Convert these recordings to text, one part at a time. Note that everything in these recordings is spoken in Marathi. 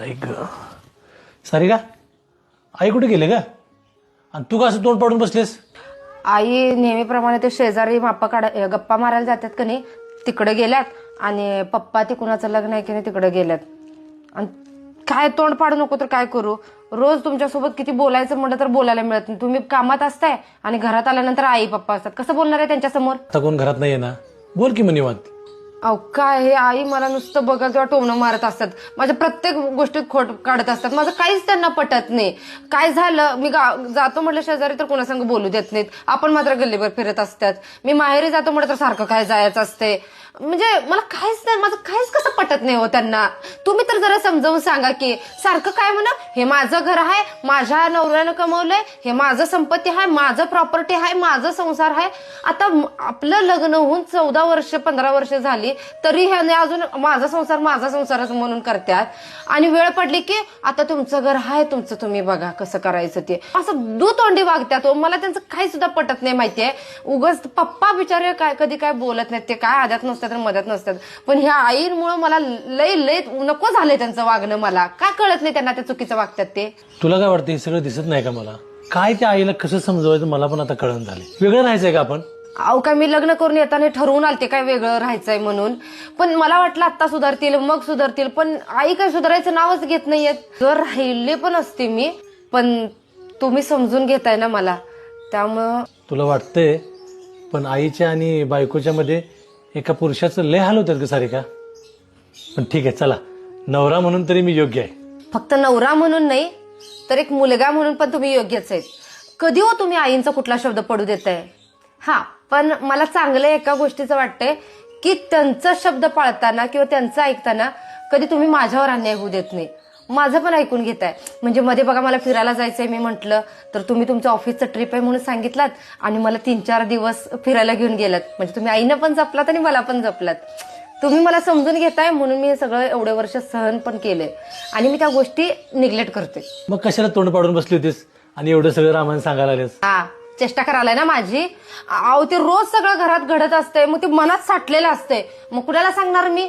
आई ग. सारी का? आई कुठे गेले का आणि तू का असं तोंड पाडून बसलेस? आई नेहमीप्रमाणे ते शेजारी माप्पा काढ गप्पा मारायला जातात का नाही तिकडे गेल्यात आणि पप्पा ते कुणाचं लग्न आहे की नाही तिकडे गेल्यात. आणि काय तोंड पाडू नको तर काय करू? रोज तुमच्यासोबत किती बोलायचं म्हटलं तर बोलायला मिळत नाही. तुम्ही कामात असताय आणि घरात आल्यानंतर आई पप्पा असतात. कसं बोलणार आहे त्यांच्यासमोर? आता कोण घरात नाहीये ना? बोल की मग निवांत. अहो काय हे आई मला नुसतं बघा किंवा टोमणं मारत असतात. माझ्या प्रत्येक गोष्टीत खोट काढत असतात. माझं काहीच त्यांना पटत नाही. काय झालं? मी गा- जातो म्हटलं शेजारी तर कोणासंग बोलू देत नाहीत. आपण मात्र गल्लीभर फिरत असतात. मी माहेरी जातो म्हटलं तर सारखं काय जायचं असते? म्हणजे मला काहीच नाही माझं काहीच कसं पटत नाही हो त्यांना. तुम्ही तर जरा समजावून सांगा की सारखं काय म्हणा? हे माझं घर आहे माझ्या नवऱ्यानं कमवलंय हे माझं संपत्ती आहे माझं प्रॉपर्टी आहे माझं संसार आहे. आता आपलं लग्न होऊन चौदा वर्ष पंधरा वर्ष झाली तरी ह्याने अजून माझा संसार माझा संसारच म्हणून करतात आणि वेळ पडली की आता तुमचं घर आहे तुमचं तुम्ही बघा कसं करायचं ते. असं दुतोंडी वागतात हो. मला त्यांचं काही सुद्धा पटत नाही माहितीये. उगाच पप्पा बिचारे काय कधी काय बोलत नाहीत. ते काय आदत नसतात आणि मदत नसतात. पण ह्या आईमुळे मला लय लय नको झालंय त्यांचं वागणं मला. काय कळत नाही त्यांना ते चुकीचं वागतात ते? तुला काय वाटतं हे सगळं दिसत नाही का मला? काय त्या आईला कसं समजवायचं मला पण आता कळण झाले वेगळं राहायचंय का आपण? अहो काय मी लग्न करून येताना ठरवून आलते काय वेगळं राहायचंय म्हणून. पण मला वाटलं आता सुधारतील मग सुधारतील पण आई काय सुधारायचं नावच घेत नाहीयेत. जर राहिले पण असते मी पण तुम्ही समजून घेताय ना मला. त्यामुळं तुला वाटतंय पण आईच्या आणि बायकोच्या मध्ये एका पुरुषाचं लय हाल होतात का सारी का पण ठीक आहे चला. नवरा म्हणून तरी मी योग्य आहे. फक्त नवरा म्हणून नाही तर एक मुलगा म्हणून पण तुम्ही योग्यच आहेत. कधी हो तुम्ही आईंचा कुठला शब्द पडू देताय? हा पण मला चांगलं एका गोष्टीचं वाटतंय की त्यांचा शब्द पाळताना किंवा त्यांचं ऐकताना कधी तुम्ही माझ्यावर अन्याय होऊ देत नाही. माझं पण ऐकून घेताय. म्हणजे मध्ये बघा मला फिरायला जायचंय मी म्हटलं तर तुम्ही तुमचं ऑफिसचं ट्रिप आहे म्हणून सांगितलात आणि मला तीन चार दिवस फिरायला घेऊन गेलात. म्हणजे तुम्ही आईनं पण जपलात आणि मला पण जपलात. तुम्ही मला समजून घेताय म्हणून मी हे सगळं एवढे वर्ष सहन पण केलंय. आणि मी त्या गोष्टी निग्लेक्ट करते. मग कशाला तोंड पाडून बसली होतीस आणि एवढं सगळं रामायण सांगायला आलेस हा. चेष्टा करायला ना माझी? अहो ते रोज सगळं घरात घडत असते मग ते मनात साठलेलं असते मग कुणाला सांगणार मी?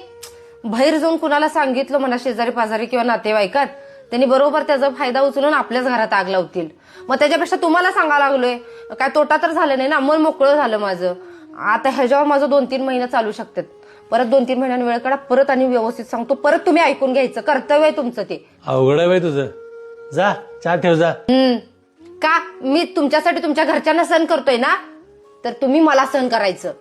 बाहेर जाऊन कुणाला सांगितलं म्हणा शेजारी पाजारी किंवा नातेवाईकात त्यांनी बरोबर त्याचा फायदा उचलून आपल्याच घरात आग लावतील. मग त्याच्यापेक्षा तुम्हाला सांगायला लागलोय. काय तोटा तर झाला नाही ना? मन मोकळं झालं माझं. आता ह्याच्यावर माझं दोन तीन महिने चालू शकतात. परत दोन तीन महिन्यांनी वेळ काढा परत आणि व्यवस्थित सांगतो. परत तुम्ही ऐकून घ्यायचं. कर्तव्य आहे तुमचं ते. अवघड आहे बाई तुझं. जा चहा ठेव जा. हम्म. का मी तुमच्यासाठी तुमच्या घरच्यांना सण करतोय ना? तर तुम्ही मला सहन करायचं.